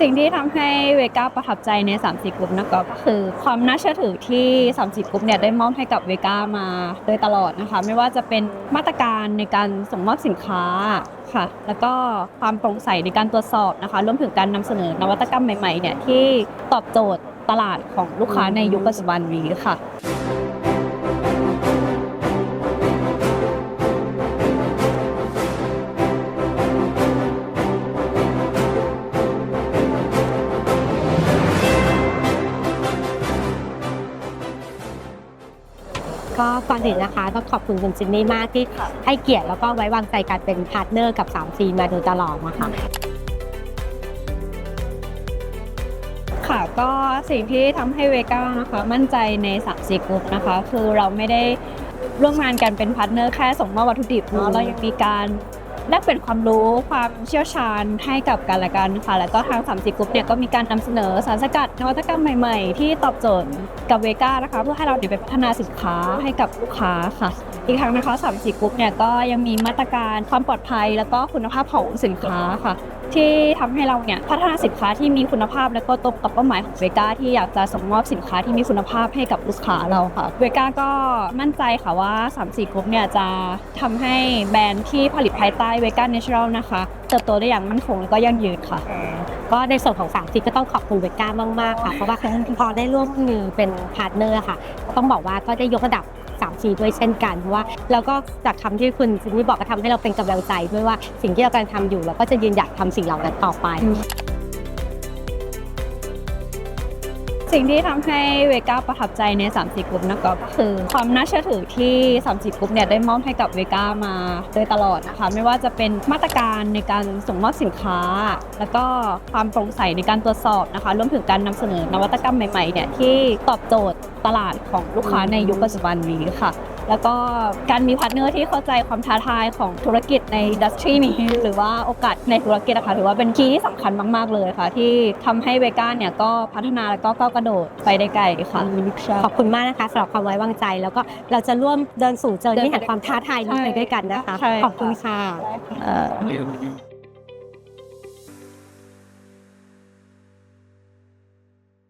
สิ่งที่ทำให้เวก้าประทับใจใน30กลุ่มนะก็คือความน่าเชื่อถือที่30กลุ่มเนี่ยได้มอบให้กับเวก้ามาโดยตลอดนะคะ ไม่ว่าจะเป็นมาตรการในการส่งมอบสินค้าค่ะ แล้วก็ความโปร่งใสในการตรวจสอบนะคะรวมถึงการนำเสนอนวัตกรรมใหม่ๆเนี่ยที่ตอบโจทย์ตลาดของลูกค้าในยุคปัจจุบันนี้ค่ะ ก็ก่อนอื่นนะคะต้องขอบคุณคุณจินนี่มากที่ให้เกียรติแล้วก็ไว้วางใจการเป็นพาร์ทเนอร์กับ 3C มาโดยตลอดนะคะ ค่ะก็สิ่งที่ทำให้เวก้านะคะมั่นใจใน3 c กลุ่มนะคะ คือเราไม่ได้ร่วมงานกันเป็นพาร์ทเนอร์แค่ส่งมอบวัตถุดิบเนาะเรายังมีการ แลกเปลี่ยนความรู้ความเชี่ยวชาญให้กับกันและกันค่ะ แล้วก็ทาง3 4กรุ๊ปเนี่ยก็มีการนำเสนอสารสกัดนวัตกรรมใหม่ ๆ ที่ตอบโจทย์กับเวก้านะคะ เพื่อให้เราเดี๋ยวไปพัฒนาสินค้าให้กับลูกค้าค่ะ อีกครั้งนะคะ3 4กลุ่มเนี่ยก็ยังมีมาตรการความปลอดภัย แล้วก็คุณภาพของสินค้าค่ะ ที่ทำให้เราเนี่ยพัฒนาสินค้าที่มีคุณภาพ และก็ตรงกับเป้าหมายของเวก้าที่อยากจะส่งมอบสินค้าที่มีคุณภาพให้กับลูกค้าเราค่ะเวก้าก็มั่นใจค่ะว่า3 4กรุ๊ปเนี่ยจะทำให้แบรนด์ที่ผลิตภายใต้เวก้าเนเชอรัลนะคะเติบโตได้อย่างมั่นคงและก็ยั่งยืนค่ะ ก็ในส่วนของ 3C ก็ต้องขอบคุณเวก้ามากๆค่ะเพราะว่าพอได้ร่วมมือเป็นพาร์ทเนอร์ค่ะ ต้องบอกว่าก็ได้ยกระดับ 3C ด้วยเช่นกันเพราะว่าแล้วก็จากคำที่คุณซินนี่บอกก็ทำให้เราเป็นกำลังใจด้วยว่าสิ่งที่เรากำลังทำอยู่เราก็จะยืนหยัดทำสิ่งเหล่านั้นต่อไป สิ่งที่ทำให้เวก้าประทับใจใน 30กลุ่มนะก็คือ ความน่าเชื่อถือที่ 30กลุ่มเนี่ยได้มอบให้กับเวก้ามาโดยตลอดนะคะ ไม่ว่าจะเป็นมาตรการในการส่งมอบสินค้า แล้วก็ความโปร่งใสในการตรวจสอบนะคะรวมถึงการนำเสนอนวัตกรรมใหม่ๆเนี่ยที่ตอบโจทย์ตลาดของลูกค้าในยุคปัจจุบันนี้ค่ะ แล้วก็การมีพาร์ทเนอร์ที่เข้าใจความท้าทายของธุรกิจในอินดัสทรีนี้ หรือว่าโอกาสในธุรกิจนะคะถือว่าเป็นคีย์ที่สำคัญมาก ๆ เลยค่ะ ที่ทำให้เวก้าเนี่ยก็พัฒนาแล้วก็ก้าวกระโดดไปได้ไกลค่ะขอบคุณมากนะคะสำหรับความไว้วางใจ แล้วก็เราจะร่วมเดินสู่เจอที่แห่งความท้าทายนี้ไปด้วยกันนะคะใช่ค่ะขอบคุณค่ะเอ่อ